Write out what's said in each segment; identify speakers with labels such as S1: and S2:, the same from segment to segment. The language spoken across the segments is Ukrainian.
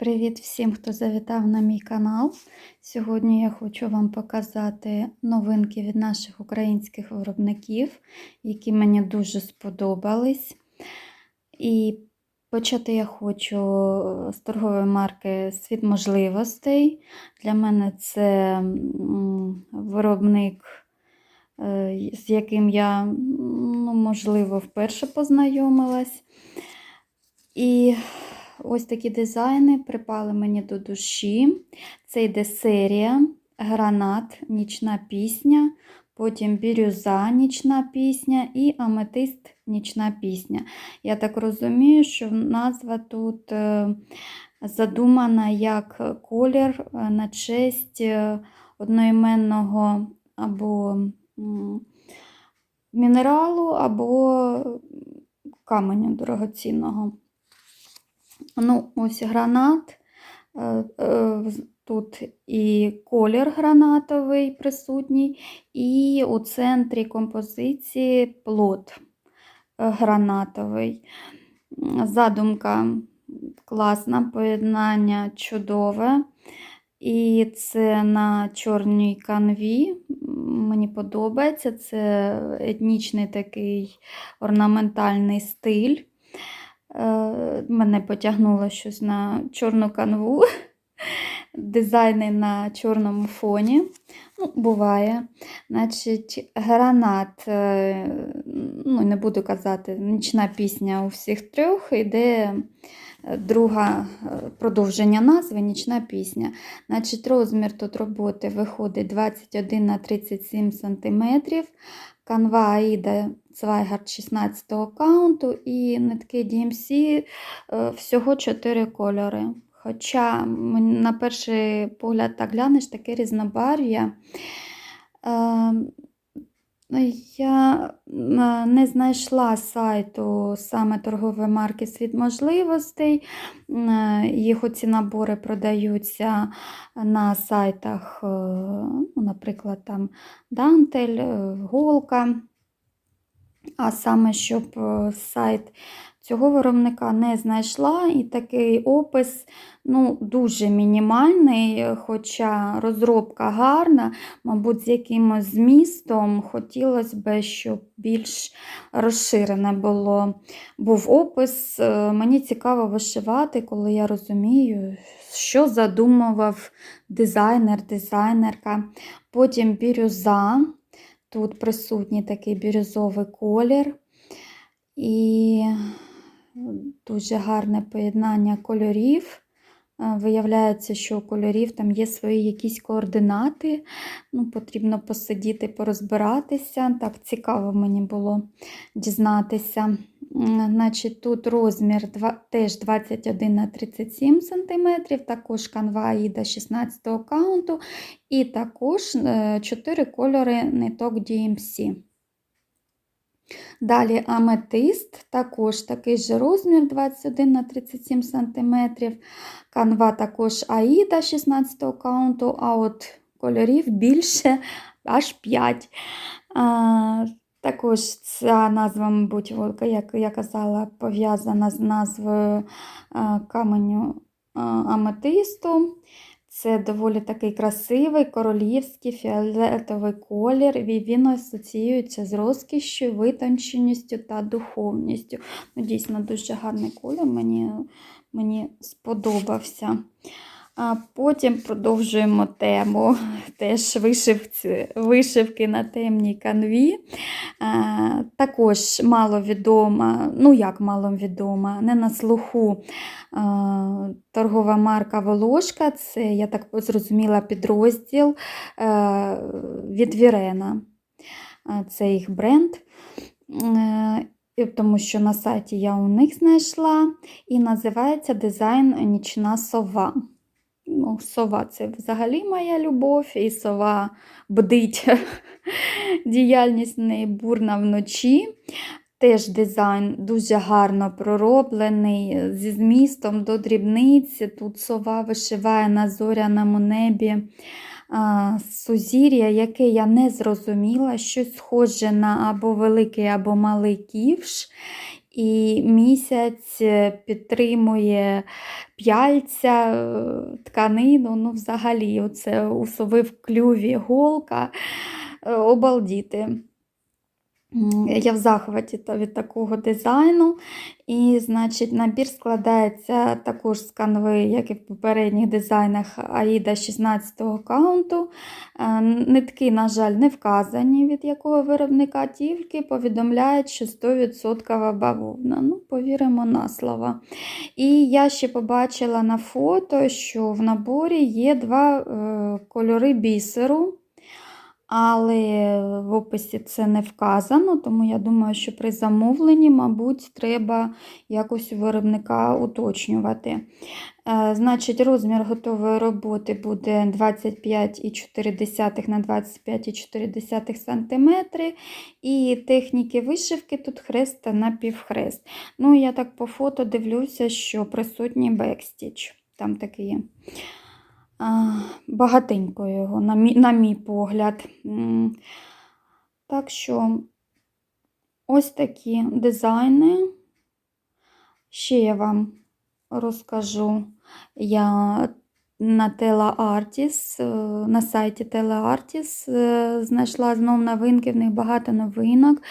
S1: Привіт всім, хто завітав на мій канал. Сьогодні я хочу вам показати новинки від наших українських виробників, які мені дуже сподобались. І почати я хочу з торгової марки Світ можливостей. Для мене це виробник, е, з яким я, ну, можливо, вперше познайомилась. І ось такі дизайни припали мені до душі. Це йде серія, гранат, нічна пісня, потім бірюза, нічна пісня і аметист, нічна пісня. Я так розумію, що назва тут е, задумана як колір е, на честь е, одноіменного або мінералу, або каменю дорогоцінного. Ну, ось гранат. Е, е, Тут і колір гранатовий присутній, і у центрі композиції плод е, гранатовий. Задумка класна, поєднання чудове. І це на чорній канві. Мені подобається. Це етнічний такий орнаментальний стиль. Е, Мене потягнуло щось на чорну канву, дизайни на чорному фоні. Ну, Буває. Значить, гранат, е, ну, не буду казати, нічна пісня у всіх трьох, йде друга продовження назви нічна пісня. Значить, Розмір тут роботи виходить 21 на 37 см. Канва Аїда Цвайгард 16 каунту і нитки DMC всього 4 кольори. Хоча, на перший погляд, так глянеш, таке різнобарв'я. Я не знайшла сайту саме торгової марки Світ можливостей. Їх оці набори продаються на сайтах, ну, наприклад, там Дантель, Голка. А саме, щоб сайт цього виробника не знайшла, і такий опис ну, дуже мінімальний, хоча розробка гарна, мабуть, з якимось змістом хотілося б, щоб більш розширене було. був опис. Мені цікаво вишивати, коли я розумію, що задумував дизайнер, дизайнерка. Потім бірюза. Тут присутній такий бірюзовий колір. І дуже гарне поєднання кольорів. Виявляється, що у кольорів там є свої якісь координати. Ну, Потрібно посидіти, порозбиратися. Так, цікаво мені було дізнатися. Значить, Тут розмір теж 21 на 37 см, також канва Аїда 16 каунту, і також 4 кольори ниток DMC. Далі аметист, також такий же розмір 21 на 37 см. Канва також Аїда 16 каунту, а от кольорів більше аж 5. А, також ця назва, мабуть, як я казала, пов'язана з назвою каменю аметисту. Це доволі такий красивий королівський фіолетовий колір, і він асоціюється з розкішю, витонченістю та духовністю. Ну, Дійсно, дуже гарний колір, мені, мені сподобався. А Потім продовжуємо тему теж вишивці, вишивки на темній канві. Також маловідома, ну як маловідома, не на слуху торгова марка Волошка. Це, я так зрозуміла, підрозділ а, від Вірена. Це їх бренд. Тому що на сайті я у них знайшла, і називається дизайн Нічна сова. Ну, Сова це взагалі моя любов, і сова бдить діяльність неї бурна вночі. Теж дизайн дуже гарно пророблений, зі змістом до дрібниці. Тут сова вишиває на зоряному небі а, сузір'я, яке я не зрозуміла, щось схоже на або великий, або малий ківш. І місяць е, підтримує п'яльця, е, тканину, ну взагалі, оце у сови в клюві голка. Е, Обалдіти. Я в захваті від такого дизайну. І, значить, набір складається також з канви, як і в попередніх дизайнах Аїда 16-го каунту. Е, Нитки, на жаль, не вказані, від якого виробника, тільки повідомляють, що 100% бавовна. Ну, повіримо на слово. І я ще побачила на фото, що в наборі є два е, кольори бісеру. Але в описі це не вказано, тому я думаю, що при замовленні, мабуть, треба якось у виробника уточнювати. Е, Значить, розмір готової роботи буде 25,4 на 25,4 см. І техніки вишивки тут хрест та напівхрест. Ну, я так по фото дивлюся, що присутній бекстіч. Там такий є. Багатенько його, на мій, на мій погляд. Так що ось такі дизайни. Ще я вам розкажу. Я на е, на сайті е, знайшла знов новинки, в них багато новинок,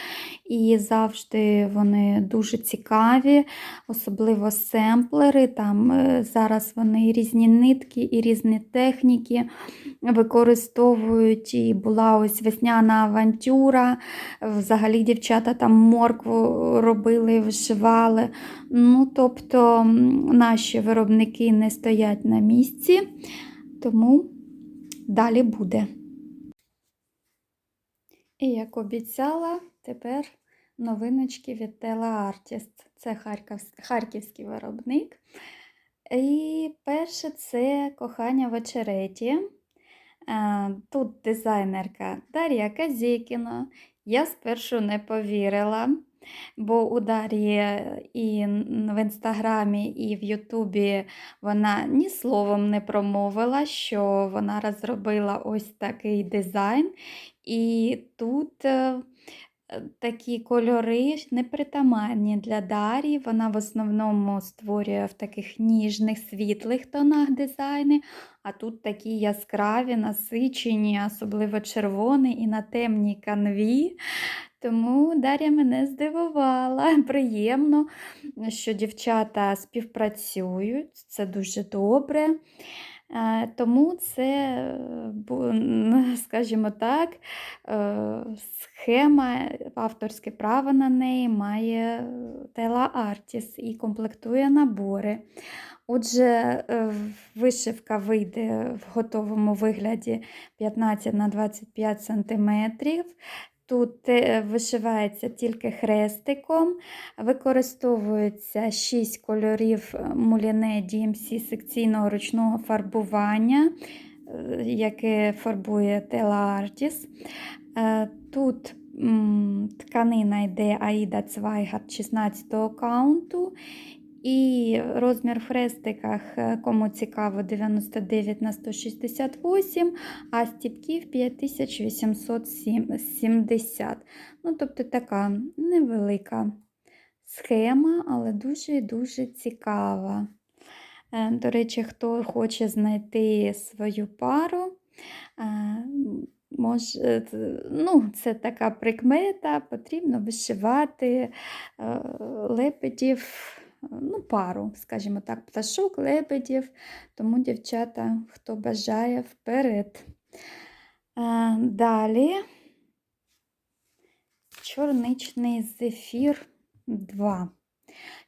S1: і завжди вони дуже цікаві, особливо семплери. Там е, зараз вони різні нитки, і різні техніки використовують. І була ось весняна авантюра. Взагалі дівчата там моркву робили, вишивали. Ну, тобто наші виробники не стоять на місці, тому далі буде. І як обіцяла, тепер новиночки від Tela Artist. Це харківсь- харківський виробник. І перше це кохання в очереті. Е, Тут дизайнерка Дар'я Казєкіна. Я спершу не повірила, бо у Дар'ї і в інстаграмі, і в Ютубі вона ні словом не промовила, що вона розробила ось такий дизайн. І тут е, такі кольори непритаманні для Дар'ї. Вона в основному створює в таких ніжних, світлих тонах дизайни, а тут такі яскраві, насичені, особливо червоний і на темній канві. Тому Дар'я мене здивувала. Приємно, що дівчата співпрацюють, це дуже добре. Е, Тому це, е, скажімо так, е, схема, авторське право на неї має Tela Artis і комплектує набори. Отже, е, вишивка вийде в готовому вигляді 15 на 25 см. Тут е, вишивається тільки хрестиком, використовується 6 кольорів муліне DMC секційного ручного фарбування, е, яке фарбує Tela Artis. Е, Тут тканина йде Аїда Цвайгард 16 каунту. І розмір в хрестиках, е, кому цікаво, 99 на 168, а стіпків 5870. Ну, тобто така невелика схема, але дуже-дуже цікава. Е, До речі, хто хоче знайти свою пару, е, може, ну, це така прикмета, потрібно вишивати лебедів, е, ну, пару, скажімо так, пташок, лебедів. Тому, дівчата, хто бажає, вперед. Далі чорничний зефір 2.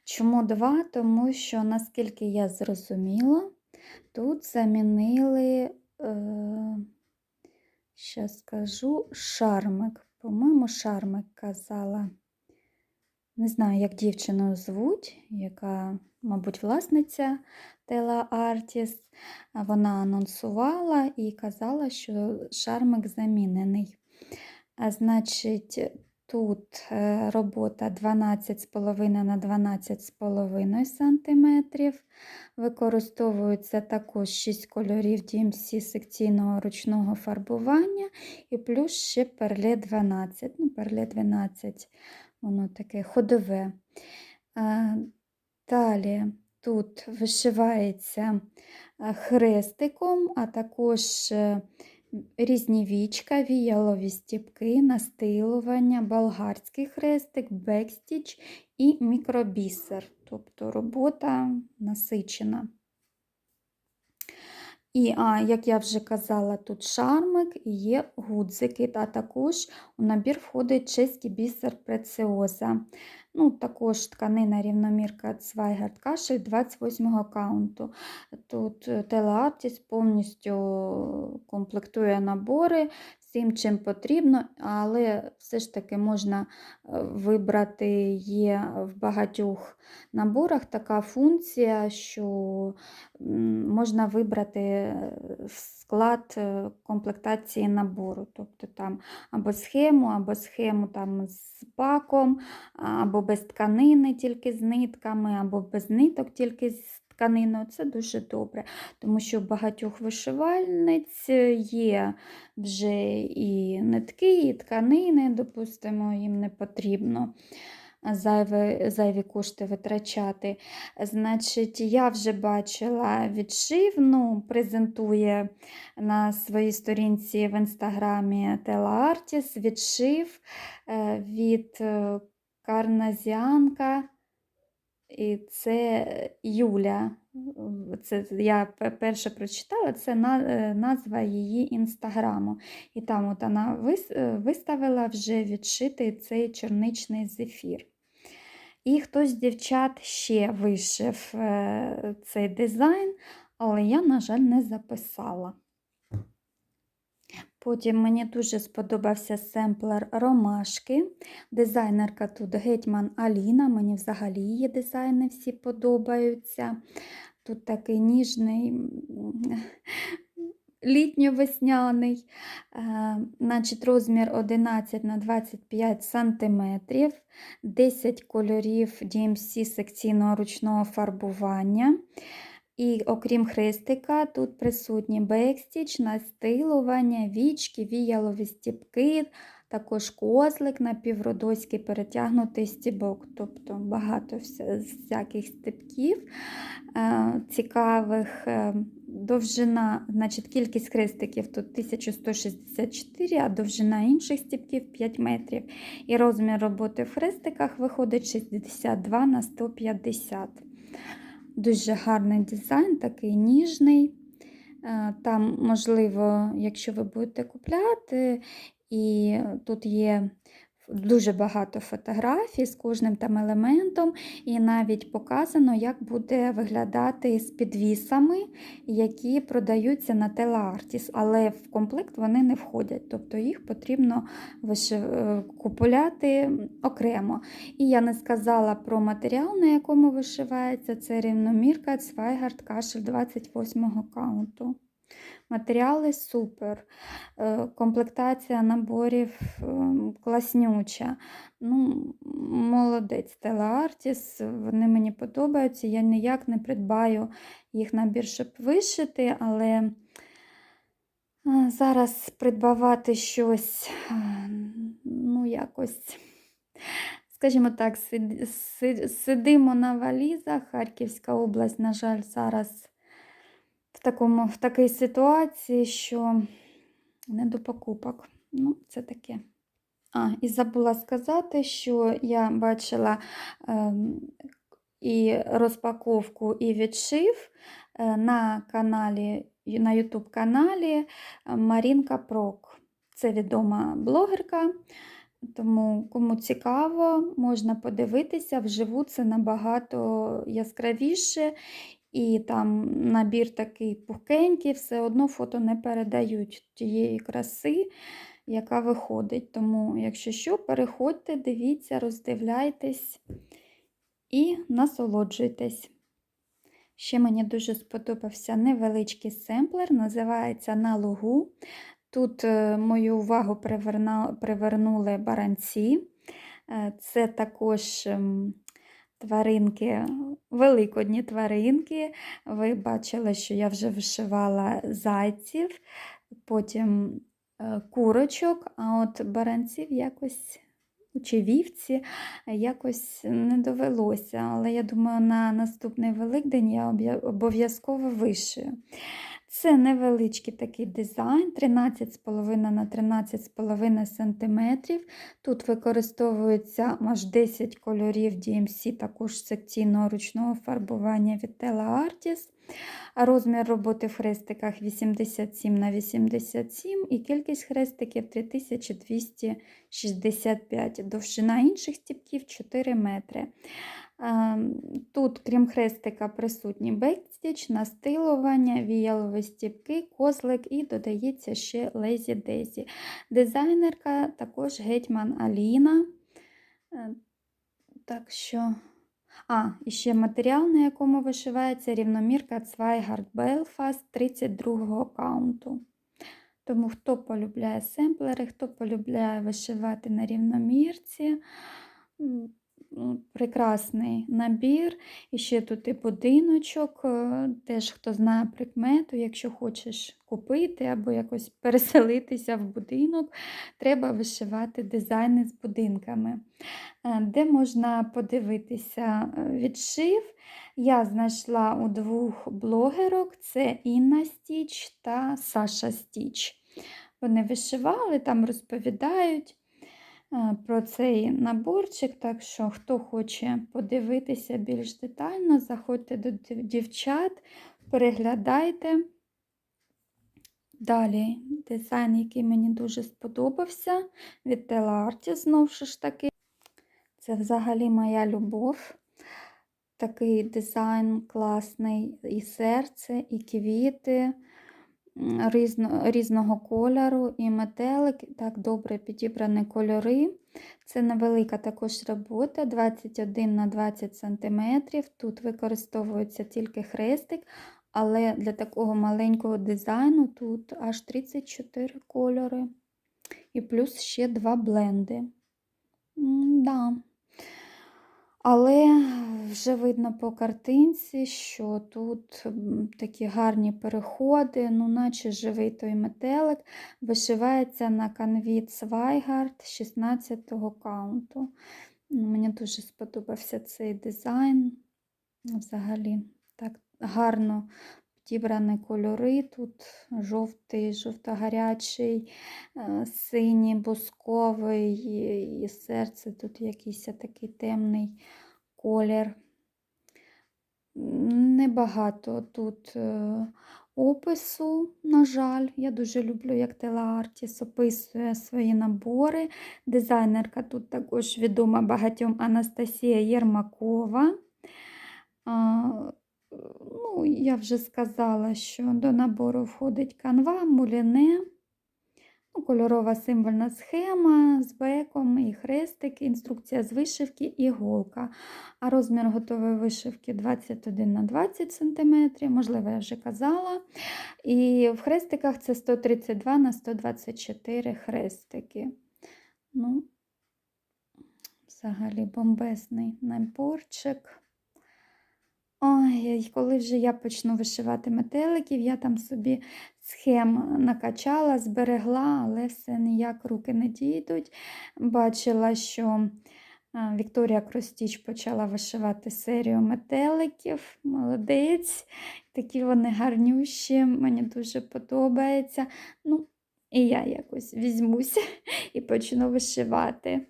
S1: Чому 2? Тому що, наскільки я зрозуміла, тут замінили, ще скажу, шармик. По-моєму, шармик казала. Не знаю, як дівчину звуть, яка, мабуть, власниця Tela Artist. А Вона анонсувала і казала, що шармик замінений. Значить, тут е, робота 12,5 на 12,5 см. Використовується також 6 кольорів DMC секційного ручного фарбування і плюс ще перле 12. Ну, перле 12 воно таке ходове. Далі тут вишивається хрестиком, а також е, різні вічка, віялові стіпки, настилування, болгарський хрестик, бекстіч і мікробісер. Тобто робота насичена. І, а, як я вже казала, тут шармик і є гудзики, а також у набір входить чеський бісер преціоза. Ну, також тканина рівномірка Цвайгард Кашель 28 каунту. Тут телеартіс повністю комплектує набори всім, чим потрібно, але все ж таки можна е, вибрати є в багатьох наборах така функція, що можна вибрати е, склад е, комплектації набору. Тобто там або схему, або схему там з паком, або без тканини, тільки з нитками, або без ниток, тільки з тканиною. Це дуже добре, тому що в багатьох вишивальниць є вже і нитки, і тканини, допустимо, їм не потрібно. Зайві, зайві кошти витрачати. Значить, я вже бачила відшив, ну, презентує на своїй сторінці в інстаграмі Телаартіс відшив е, від е, Карназіанка. І це Юля. Це я перше прочитала, це е, назва її інстаграму. І там от вона е, виставила вже відшитий цей чорничний зефір. І хтось з дівчат ще вишив е, цей дизайн, але я, на жаль, не записала. Потім мені дуже сподобався семплер ромашки. Дизайнерка тут Гетьман Аліна, мені взагалі її дизайни всі подобаються. Тут такий ніжний, літньо-весняний, Е, значить, розмір 11 на 25 см, 10 кольорів DMC секційного ручного фарбування. І окрім хрестика, тут присутні бекстіч, настилування, вічки, віялові стіпки, також козлик, напівродоський перетягнутий стібок, тобто багато вся- всяких стебків е, цікавих. Е, Довжина, значить, кількість хрестиків тут 1164, а довжина інших стібків 5 метрів. І розмір роботи в хрестиках виходить 62 на 150. Дуже гарний дизайн, такий ніжний. Е, Там, можливо, якщо ви будете купляти, і тут є дуже багато фотографій з кожним там елементом, і навіть показано, як буде виглядати з підвісами, які продаються на Телеартіс, але в комплект вони не входять, тобто їх потрібно е, окремо. І я не сказала про матеріал, на якому вишивається. Це рівномірка Цвайгард Кашель 28 каунту. Матеріали супер. Е, Комплектація наборів ем, класнюча. Ну, молодець Телеартіс, вони мені подобаються. Я ніяк не придбаю їх набір, щоб вишити, але е, зараз придбавати щось, е, ну, якось. Скажімо так, сидимо на валізах. Харківська область, на жаль, зараз такому, в такій ситуації, що не до покупок. Ну, це таке. А, і забула сказати, що я бачила ем, і розпаковку, і відшив е, на каналі, на YouTube каналі Марінка Прок. Це відома блогерка. Тому, кому цікаво, можна подивитися, вживу це набагато яскравіше, і там набір такий пухкенький, все одно фото не передають тієї краси, яка виходить. Тому, якщо що, переходьте, дивіться, роздивляйтесь і насолоджуйтесь. Ще мені дуже сподобався невеличкий семплер, називається На лугу. Тут е, мою увагу привернули баранці. Е, Це також ем, тваринки, великодні тваринки. Ви бачили, що я вже вишивала зайців, потім е, курочок, а от баранців якось чи вівці якось не довелося. Але я думаю, на наступний Великдень я обов'язково вишию. Це невеличкий такий дизайн 13,5 на 13,5 см. Тут використовується аж 10 кольорів DMC, також секційного ручного фарбування від Artis. Розмір роботи в хрестиках 87 на 87 і кількість хрестиків 3265. Довжина інших стіпків 4 метри. Ем, Тут, крім хрестика, присутні бекстіч, настилування, віялові стіпки, козлик і додається ще Лезі Дезі. Дизайнерка також гетьман Аліна. Е, Так що. А, і ще матеріал, на якому вишивається рівномірка Zweihard Belfast 32 каунту. Тому хто полюбляє семплери, хто полюбляє вишивати на рівномірці, прекрасний набір. І ще тут і будиночок, е, теж хто знає прикмету, якщо хочеш купити або якось переселитися в будинок, треба вишивати дизайни з будинками. Е, Де можна подивитися е, відшив, я знайшла у двох блогерок: це Інна Стіч та Саша Стіч. Вони вишивали, там розповідають про цей наборчик, так що, хто хоче подивитися більш детально, заходьте до дівчат, переглядайте. Далі дизайн, який мені дуже сподобався, від Artis, знову ж таки. Це взагалі моя любов. Такий дизайн класний, і серце, і квіти різно, різного кольору, і метелик, так добре підібрані кольори. Це невелика також робота, 21 на 20 см. Тут використовується тільки хрестик, але для такого маленького дизайну тут аж 34 кольори. І плюс ще два бленди. М, Да. Але вже видно по картинці, що тут такі гарні переходи, ну наче живий той метелик, вишивається на канві Zweihard 16-го каунту. Ну, Мені дуже сподобався цей дизайн. Взагалі, так гарно підібрані кольори. Тут жовтий, жовто-гарячий, е, синій, бусковий і серце тут якийсь такий темний колір. Небагато тут е, опису, на жаль. Я дуже люблю, як Тела Artis описує свої набори. Дизайнерка тут також відома багатьом Анастасія Єрмакова. Ну, я вже сказала, що до набору входить канва, муліне, ну, кольорова символьна схема з беком і хрестик, інструкція з вишивки і голка. А розмір готової вишивки 21 на 20 см, можливо, я вже казала. І в хрестиках це 132 на 124 хрестики. Ну, взагалі бомбезний наборчик. Ой, коли вже я почну вишивати метеликів, я там собі схем накачала, зберегла, але все ніяк руки не дійдуть. Бачила, що Вікторія Кростіч почала вишивати серію метеликів. Молодець. Такі вони гарнющі, мені дуже подобається. Ну, і я якось візьмуся і почну вишивати.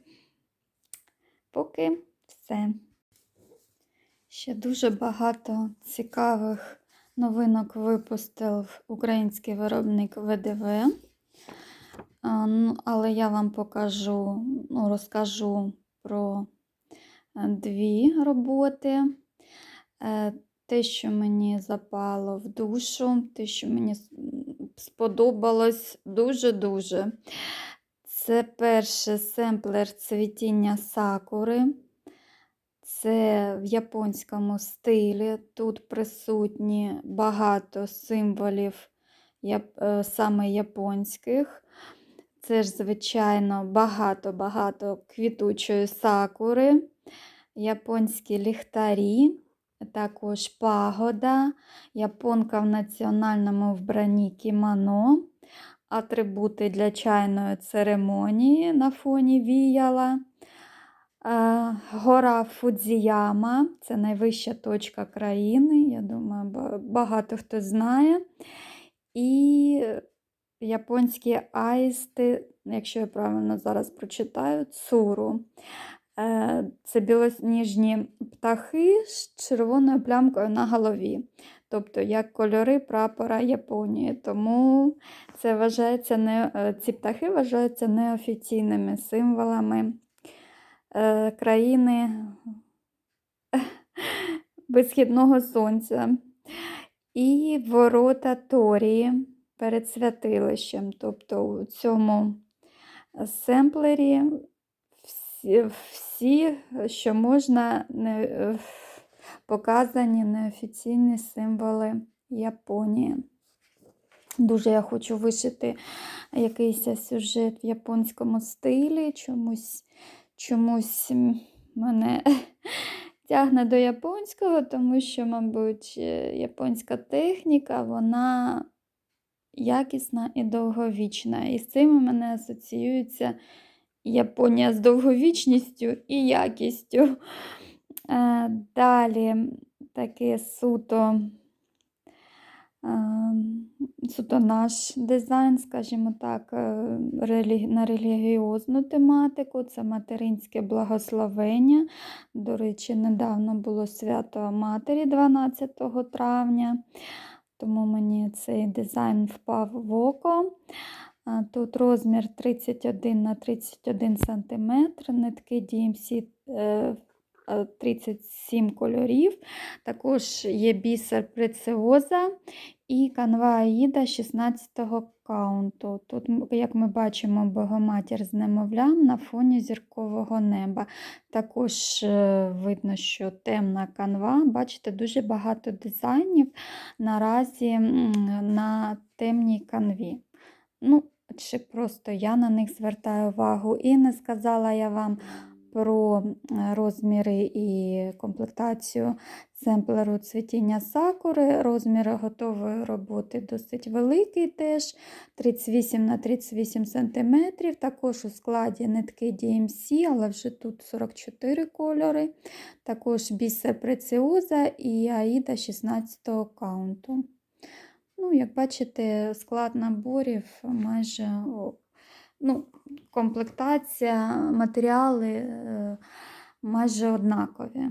S1: Поки все. Ще дуже багато цікавих новинок випустив український виробник ВДВ. Ну, Але я вам покажу, ну, розкажу про е, дві роботи. Е, Те, що мені запало в душу, те, що мені сподобалось дуже-дуже. Це перше семплер цвітіння сакури. Це в японському стилі. Тут присутні багато символів е, саме японських. Це ж, звичайно, багато-багато квітучої сакури, японські ліхтарі, також пагода, японка в національному вбранні кімоно, атрибути для чайної церемонії на фоні віяла. Е, Гора Фудзіяма це найвища точка країни. Я думаю, багато хто знає. І японські аїсти, якщо я правильно зараз прочитаю, цуру. Е, Це білосніжні птахи з червоною плямкою на голові. Тобто як кольори прапора Японії. Тому це вважається не, е, ці птахи вважаються неофіційними символами е, країни висхідного сонця. І ворота Торії перед святилищем. Тобто у цьому семплері всі, всі що можна, не, показані неофіційні символи Японії. Дуже я хочу вишити якийсь сюжет в японському стилі. Чомусь, чомусь мене тягне до японського, тому що, мабуть, е, японська техніка, вона якісна і довговічна. І з цим у мене асоціюється Японія з довговічністю і якістю. Е, Далі таке суто, суто наш дизайн, скажімо так, е, на релігіозну тематику. Це материнське благословення. До речі, недавно було свято Матері 12 травня, тому мені цей дизайн впав в око. Тут розмір 31 на 31 см, нитки DMC е, 37 кольорів. Також є бісер преціоза і канва Аїда 16 каунту. Тут, як ми бачимо, Богоматір з немовлям на фоні зіркового неба. Також е, видно, що темна канва. Бачите, дуже багато дизайнів наразі на темній канві. Ну, чи просто я на них звертаю увагу. І не сказала я вам про е, розміри і комплектацію семплеру цвітіння сакури. Розмір готової роботи досить великий теж 38 на 38 см. Також у складі нитки DMC, але вже тут 44 кольори. Також бісер преціоза і Аїда 16 каунту. Ну, як бачите, склад наборів майже ну, комплектація, матеріали е, майже однакові.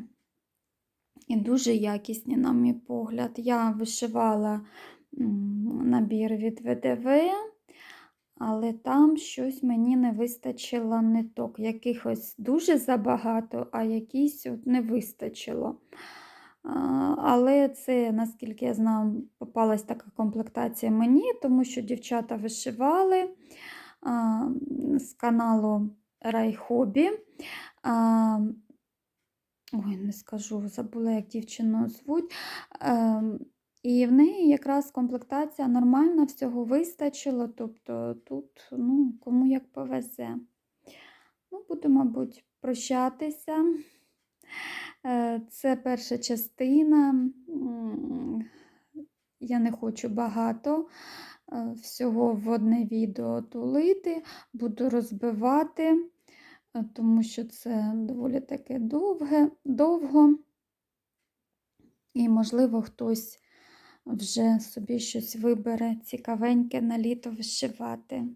S1: І дуже якісні, на мій погляд. Я вишивала набір від ВДВ, але там щось мені не вистачило ниток. Якихось дуже забагато, а якісь от не вистачило. Але це, наскільки я знаю, попалась така комплектація мені, тому що дівчата вишивали з каналу Райхобі. Ой, не скажу, забула, як дівчину звуть. І в неї якраз комплектація нормальна, всього вистачило. Тобто тут ну, кому як повезе. Ну, Буду, мабуть, прощатися. Е, Це перша частина. Я не хочу багато всього в одне відео тулити, буду розбивати, е, тому що це доволі таке довге, довго. І, можливо, хтось вже собі щось вибере цікавеньке на літо вишивати.